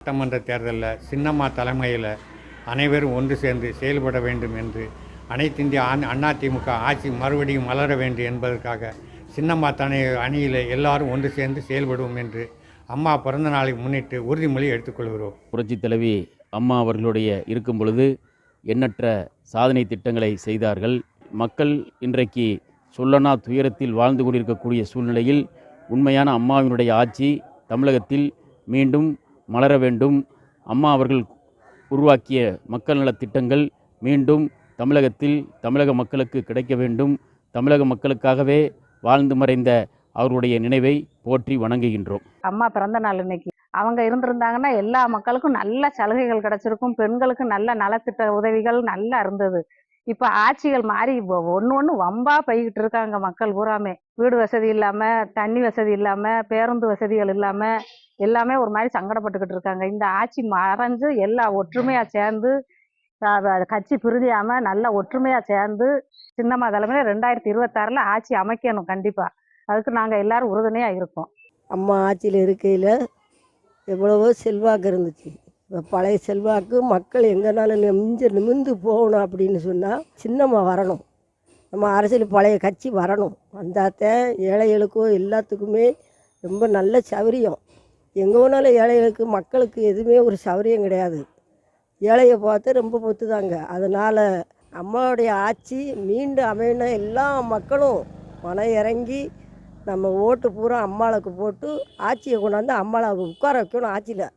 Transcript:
சட்டமன்ற தேர்தலில் சின்னம்மா தலைமையில் அனைவரும் ஒன்று சேர்ந்து செயல்பட வேண்டும் என்று அனைத்து இந்திய அண்ணா அதிமுக ஆட்சி மறுபடியும் மலர வேண்டும் என்பதற்காக சின்னம்மா தனி அணியில் எல்லாரும் ஒன்று சேர்ந்து செயல்படுவோம் என்று அம்மா பிறந்த நாளை முன்னிட்டு உறுதிமொழி எடுத்துக்கொள்கிறோம் புரட்சித் தலைவி அம்மா அவர்களுடைய இருக்கும் பொழுது எண்ணற்ற சாதனை திட்டங்களை செய்தார்கள். மக்கள் இன்றைக்கு சொல்லனா துயரத்தில் வாழ்ந்து கொண்டிருக்கக்கூடிய சூழ்நிலையில் உண்மையான அம்மாவினுடைய ஆட்சி தமிழகத்தில் மீண்டும் மலர வேண்டும். அம்மா அவர்கள் உருவாக்கிய மக்கள் நலத்திட்டங்கள் மீண்டும் தமிழகத்தில் தமிழக மக்களுக்கு கிடைக்க வேண்டும். தமிழக மக்களுக்காகவே வாழ்ந்து மறைந்த அவருடைய நினைவை போற்றி வணங்குகின்றோம். அம்மா பிறந்த நாள் இன்னைக்கு. அவங்க இருந்திருந்தாங்கன்னா எல்லா மக்களுக்கும் நல்ல சலுகைகள் கிடைச்சிருக்கும். பெண்களுக்கு நல்ல நலத்திட்ட உதவிகள் நல்லா இருந்தது. இப்ப ஆட்சிகள் மாறி ஒன்று ஒன்று வம்பா போய்கிட்டு இருக்காங்க மக்கள் பூராமே. வீடு வசதி இல்லாம தண்ணி வசதி இல்லாம பேருந்து வசதிகள் இல்லாம எல்லாமே ஒரு மாதிரி சங்கடப்பட்டுக்கிட்டு இருக்காங்க. இந்த ஆட்சி மறைஞ்சு எல்லா ஒற்றுமையா சேர்ந்து கட்சி பிரியாம நல்லா ஒற்றுமையா சேர்ந்து சின்னம்மா தலைமையில ரெண்டாயிரத்தி இருபத்தாறுல ஆட்சி அமைக்கணும் கண்டிப்பா. அதுக்கு நாங்க எல்லாரும் உறுதுணையா இருக்கோம். அம்மா ஆட்சியில் இருக்கையில் எவ்வளவோ செல்வாக்கு இருந்துச்சு. இப்போ பழைய செல்வாக்கு மக்கள் எங்கேனாலும் நெஞ்சு நிமிந்து போகணும் அப்படின்னு சொன்னால் சின்னம்மா வரணும். நம்ம அரசியல் பழைய கட்சி வரணும். வந்தாத்தான் ஏழைகளுக்கும் எல்லாத்துக்குமே ரொம்ப நல்ல சௌரியம். எங்கே போனாலும் ஏழைகளுக்கு மக்களுக்கு எதுவுமே ஒரு சௌரியம் கிடையாது. ஏழையை பார்த்து ரொம்ப பொத்துதாங்க. அதனால் அம்மாவுடைய ஆட்சி மீண்டும் அமையணும் எல்லா மக்களும் மனம் இறங்கி நம்ம ஓட்டு பூரா அம்மாளுக்கு போட்டு ஆட்சியை கொண்டாந்து அம்மாளை உட்கார வைக்கணும் ஆட்சியில்.